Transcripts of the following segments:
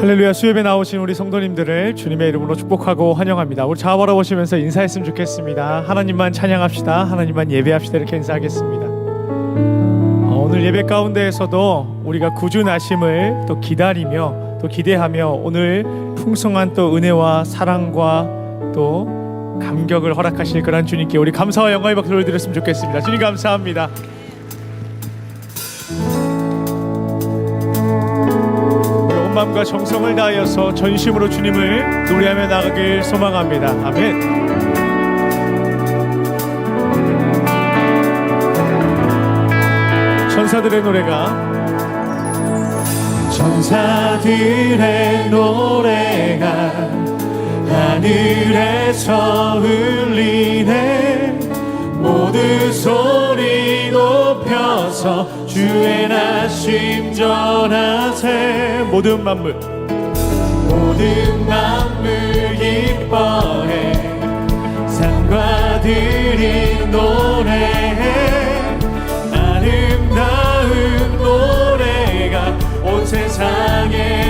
할렐루야 수협에 나오신 우리 성도님들을 주님의 이름으로 축복하고 환영합니다. 우리 좌 바라 보시면서 인사했으면 좋겠습니다. 하나님만 찬양합시다. 하나님만 예배합시다. 이렇게 인사하겠습니다. 어, 오늘 예배 가운데에서도 우리가 구주 나심을 또 기다리며 또 기대하며 오늘 풍성한 또 은혜와 사랑과 또 감격을 허락하실 그런 주님께 우리 감사와 영광의 박수를 드렸으면 좋겠습니다. 주님 감사합니다. 마음과 정성을 다하여서 전심으로 주님을 노래하며 나가길 소망합니다. 아멘. 천사들의 노래가 천사들의 노래가 하늘에서 흘리네 모두 소리 높여서 주의 나심 전하세. 모든 만물. 모든 만물 기뻐해. 산과 들이 노래해. 아름다운 노래가 온 세상에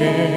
주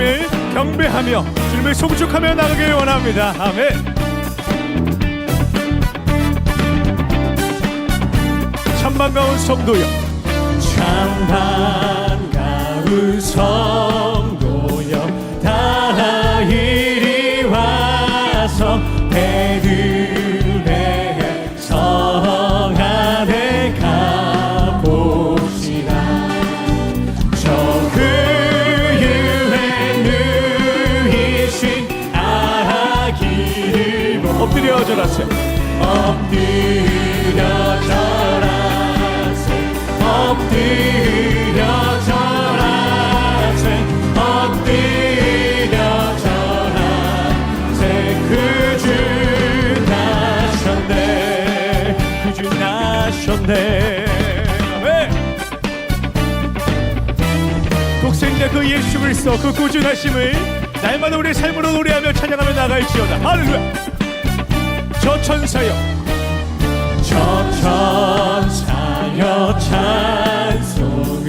주님을 경배하며 주님을 송축하며 나가길 원합니다. 아멘. 참반가운 성도여. 참반가운 성도여 예수 그리스도 그 꾸준하심을 날마다 우리의 삶으로 노래하며 찬양하며 나갈지어다. 할렐루야. 저 천사여. 저 천사여 찬송을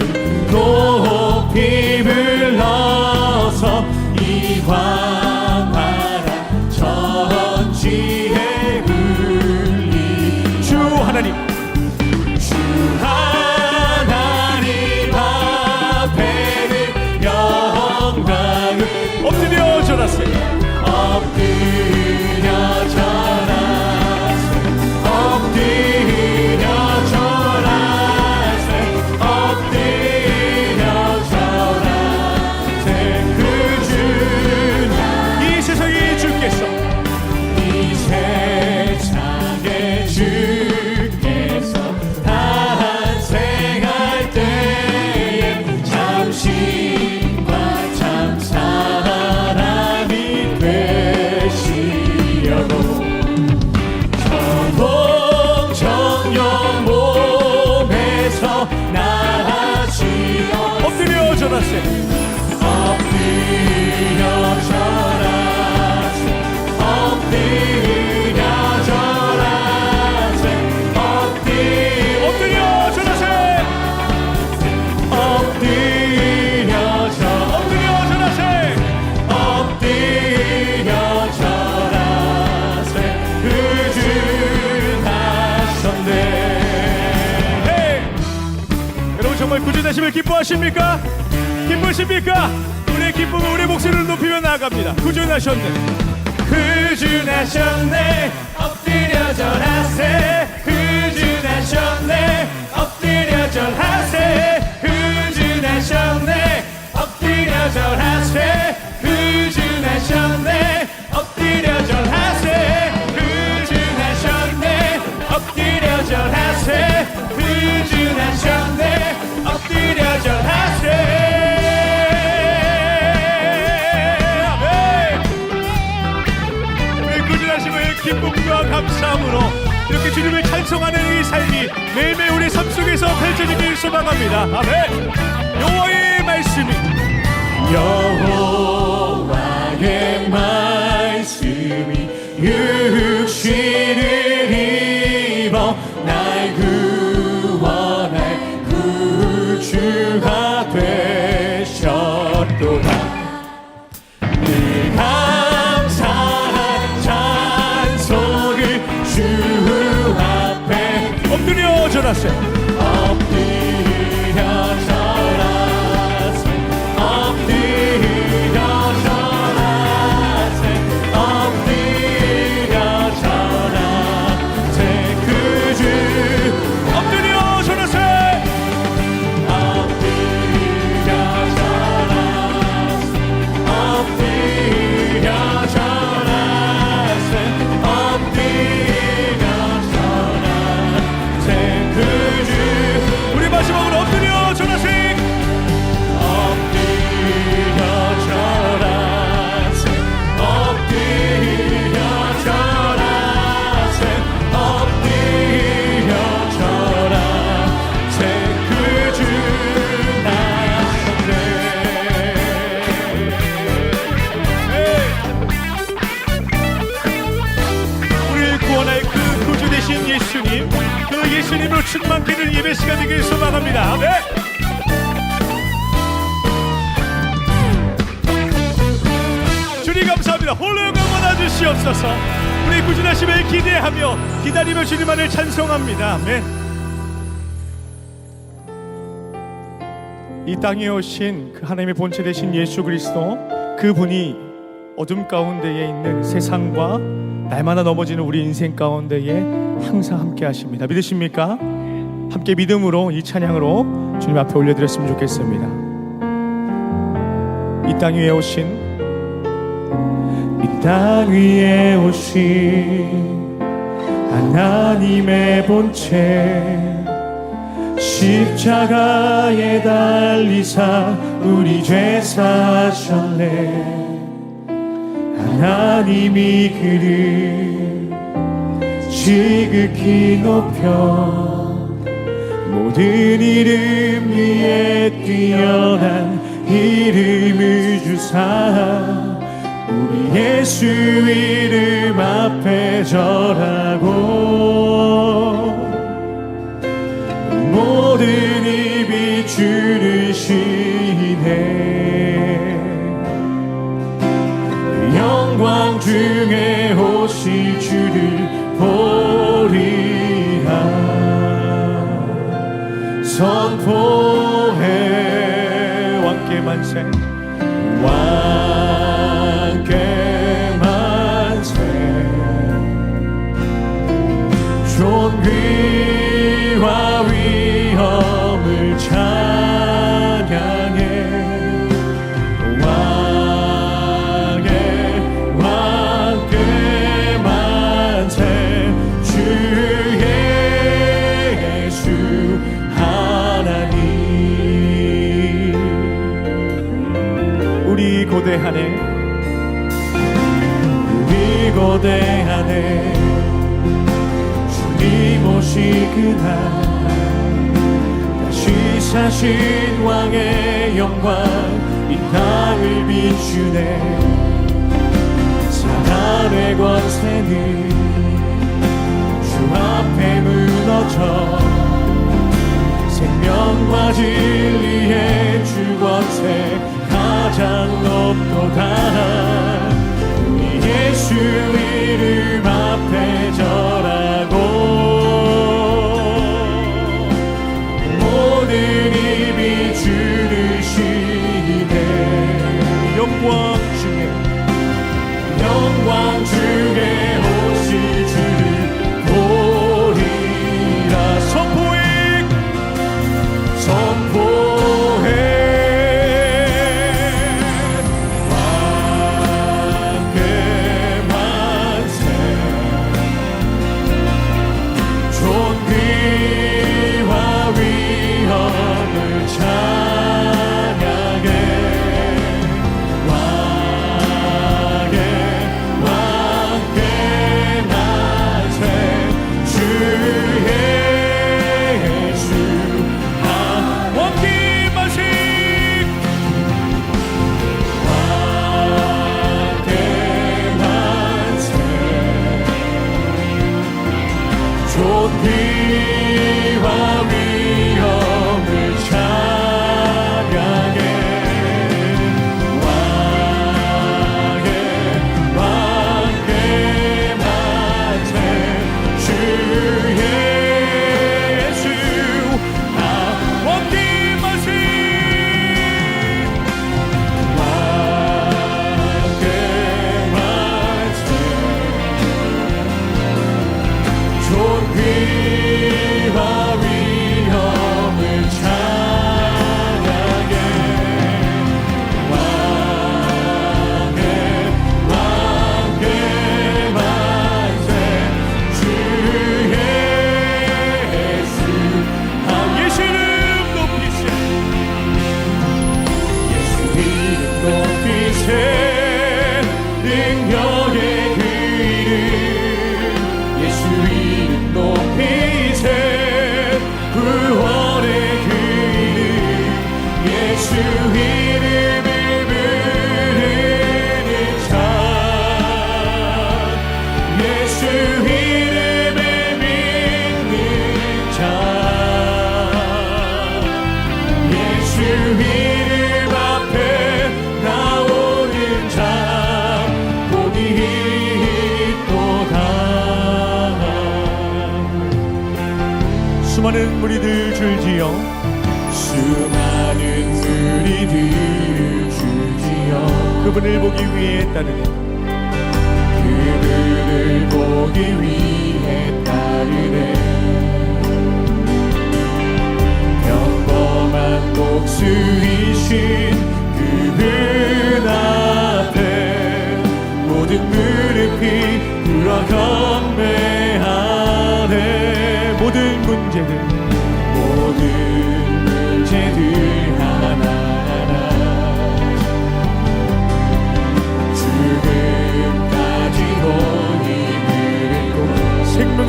높이 불러서 주 하나님 정말 구주되심을 기뻐하십니까? 기쁘십니까? 우리의 기쁨은 우리의 목소리를 높이며 나아갑니다. 구주나셨네. 구주나셨네. 엎드려 절하세. 구주나셨네. 엎드려 절하세. 구주나셨네. 엎드려 절하세. 구주나셨네. 엎드려 절하세. 구주나셨네. 엎드려 절하세. 구주나셨네 엎드려 절하세. 아멘. 우리 꾸준하심을 기쁨과 감사함으로 이렇게 주님을 찬송하는 이 삶이 매일매일 우리 삶 속에서 펼쳐지길 소망합니다. 아멘. 여호와의 말씀이 여호와의 말씀이 엎드 기다리며 주님만을 찬송합니다. 아멘. 이 땅에 오신 그 하나님의 본체 되신 예수 그리스도 그분이 어둠 가운데에 있는 세상과 날마다 넘어지는 우리 인생 가운데에 항상 함께 하십니다. 믿으십니까? 함께 믿음으로 이 찬양으로 주님 앞에 올려드렸으면 좋겠습니다. 이 땅 위에 오신 이 땅 위에 오신 하나님의 본체 십자가에 달리사 우리 죄 사셨네. 하나님이 그를 지극히 높여 모든 이름 위에 뛰어난 이름을 주사 우리 예수 이름 앞에 절하고 모든 입이 주를 시네. 영광 중에 오실 주를 보리라. 선포해. 왕께 만세 그날 다시 사신 왕의 영광 이 땅을 비추네. 사단의 권세는 주 앞에 무너져 생명과 진리의 주 권세 가장 높도다 예수 이름 앞에 절하고 모든 입이 주를 시네. 영광 중에 영광 중에 그분을 보기 위해 따르네. 그들을 보기 위해 따르네. 평범한 목수이신 그분 앞에 모든 무릎이 꿇어 경배하네. 모든 문제들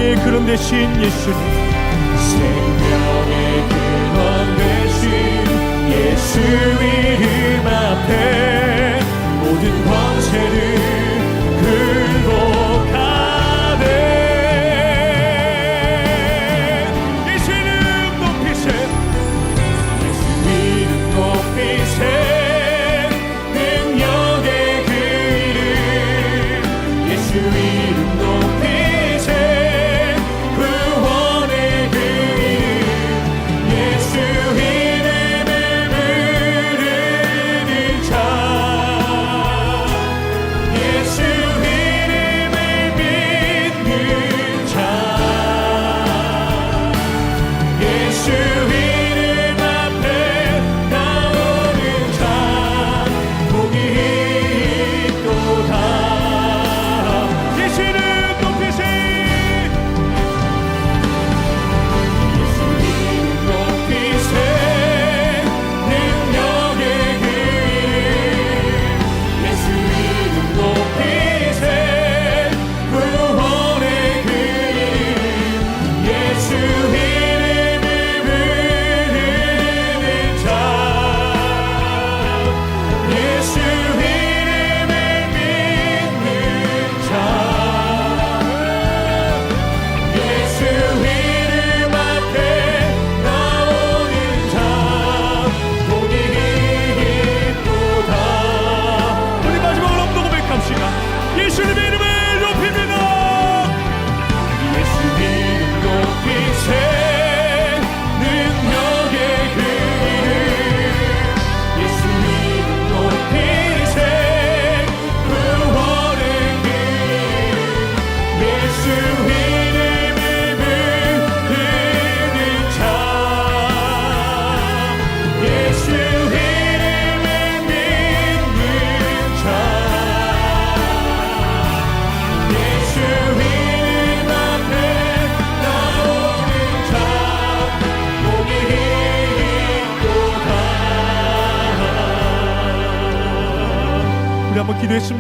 생명의 그런 대신 예수님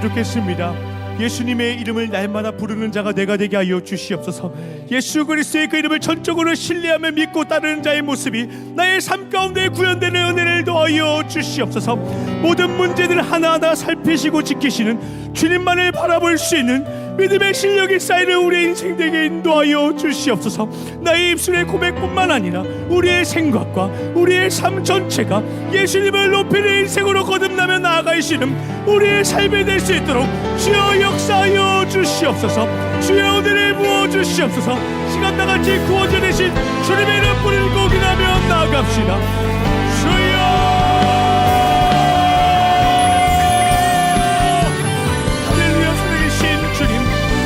좋겠습니다. 예수님의 이름을 날마다 부르는 자가 내가 되게 하여 주시옵소서. 예수 그리스도의 그 이름을 전적으로 신뢰하며 믿고 따르는 자의 모습이 나의 삶 가운데 구현되는 은혜를 더하여 주시옵소서. 모든 문제들 하나하나 살피시고 지키시는 주님만을 바라볼 수 있는 믿음의 실력이 쌓이는 우리의 인생 되게 인도하여 주시옵소서. 나의 입술의 고백뿐만 아니라 우리의 생각과 우리의 삶 전체가 예수님을 높이는 인생으로 거듭나며 나아가시는 우리의 삶이 될 수 있도록 주여 역사하여 주시옵소서. 주여 오늘을 부어 주시옵소서. 시간 나같이 구원자 되신 주님의 이름 뿌리고 기나며 나아갑시다.